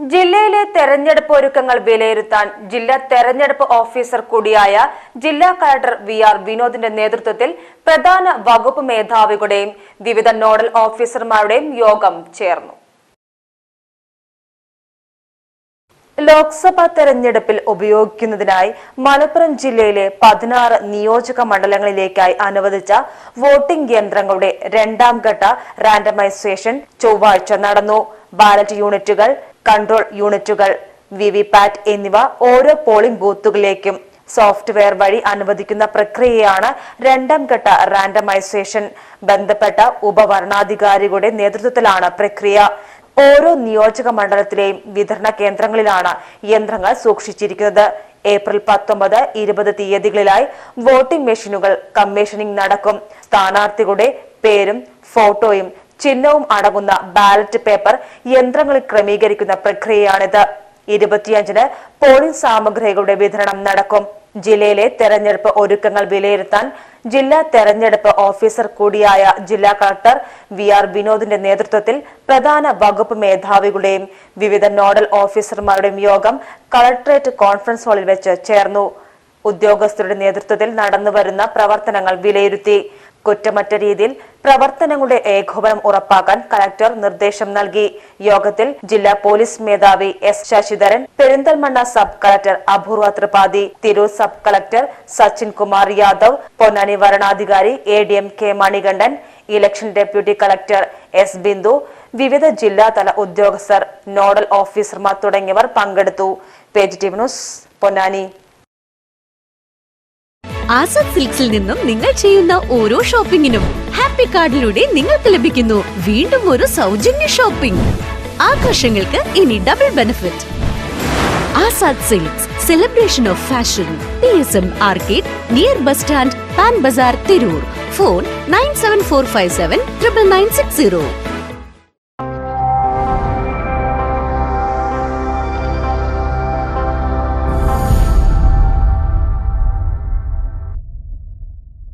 ജില്ലയിലെ തെരഞ്ഞെടുപ്പ് ഒരുക്കങ്ങൾ വിലയിരുത്താൻ ജില്ലാ തെരഞ്ഞെടുപ്പ് ഓഫീസർ കൂടിയായ ജില്ലാ കലക്ടർ വി ആർ വിനോദിന്റെ നേതൃത്വത്തിൽ പ്രധാന വകുപ്പ് മേധാവികളുടെയും വിവിധ നോഡൽ ഓഫീസർമാരുടെയും യോഗം ചേർന്നു. ലോക്സഭാ തെരഞ്ഞെടുപ്പിൽ ഉപയോഗിക്കുന്നതിനായി മലപ്പുറം ജില്ലയിലെ പതിനാറ് നിയോജക മണ്ഡലങ്ങളിലേക്കായി അനുവദിച്ച വോട്ടിംഗ് യന്ത്രങ്ങളുടെ രണ്ടാം ഘട്ട റാൻഡമൈസേഷൻ ചൊവ്വാഴ്ച നടന്നു. ബാലറ്റ് യൂണിറ്റുകൾ കൺട്രോൾ യൂണിറ്റുകൾ വിവിപാറ്റ് എന്നിവ ഓരോ പോളിംഗ് ബൂത്തുകളിലേക്കും സോഫ്റ്റ്വെയർ വഴി അനുവദിക്കുന്ന പ്രക്രിയയാണ് രണ്ടാം ഘട്ട റാൻഡമൈസേഷൻ. ബന്ധപ്പെട്ട ഉപവരണാധികാരികളുടെ നേതൃത്വത്തിലാണ് പ്രക്രിയ. ഓരോ നിയോജക മണ്ഡലത്തിലെയും വിതരണ കേന്ദ്രങ്ങളിലാണ് യന്ത്രങ്ങൾ സൂക്ഷിച്ചിരിക്കുന്നത്. ഏപ്രിൽ പത്തൊമ്പത് ഇരുപത് തീയതികളിലായി വോട്ടിംഗ് മെഷീനുകൾ കമ്മീഷനിംഗ് നടക്കും. സ്ഥാനാർത്ഥികളുടെ പേരും ഫോട്ടോയും ചിഹ്നവും അടങ്ങുന്ന ബാലറ്റ് പേപ്പർ യന്ത്രങ്ങളിൽ ക്രമീകരിക്കുന്ന പ്രക്രിയയാണിത്. ഇരുപത്തിയഞ്ചിന് പോളിംഗ് സാമഗ്രികളുടെ വിതരണം നടക്കും. ജില്ലയിലെ തെരഞ്ഞെടുപ്പ് ഒരുക്കങ്ങൾ വിലയിരുത്താൻ ജില്ലാ തെരഞ്ഞെടുപ്പ് ഓഫീസർ കൂടിയായ ജില്ലാ കളക്ടർ വി ആർ വിനോദിന്റെ നേതൃത്വത്തിൽ പ്രധാന വകുപ്പ് മേധാവികളുടെയും വിവിധ നോഡൽ ഓഫീസർമാരുടെയും യോഗം കളക്ടറേറ്റ് കോൺഫറൻസ് ഹാളിൽ വെച്ച് ചേർന്നു. ഉദ്യോഗസ്ഥരുടെ നേതൃത്വത്തിൽ നടന്നുവരുന്ന പ്രവർത്തനങ്ങൾ വിലയിരുത്തി. കുറ്റമറ്റ രീതിയിൽ പ്രവർത്തനങ്ങളുടെ ഏകോപനം ഉറപ്പാക്കാൻ കലക്ടർ നിർദ്ദേശം നൽകി. യോഗത്തിൽ ജില്ലാ പോലീസ് മേധാവി S Sasidharan Perinthalmanna sub collector Apoorva Tripathi Tirur sub collector Sachin Kumar Yadav Ponnani വരണാധികാരി A D M K Manikandan election deputy collector S Bindu വിവിധ ജില്ലാതല ഉദ്യോഗസ്ഥർ നോഡൽ ഓഫീസർമാർ തുടങ്ങിയവർ പങ്കെടുത്തു. Page T news Ponnani. Azad സിൽക്സിൽ നിന്നും നിങ്ങൾ ചെയ്യുന്ന ഓരോ ഷോപ്പിംഗിനും ഹാപ്പി കാർഡിലൂടെ നിങ്ങൾക്ക് ലഭിക്കുന്നു. വീണ്ടും ഒരു സൗജന്യ ഷോപ്പിംഗ്. ആഘോഷങ്ങൾക്ക് ഇനി double benefit Azad silks celebration of fashion P S M arcade near bus stand Pan Bazar Tirur phone nine seven four five seven triple nine six zero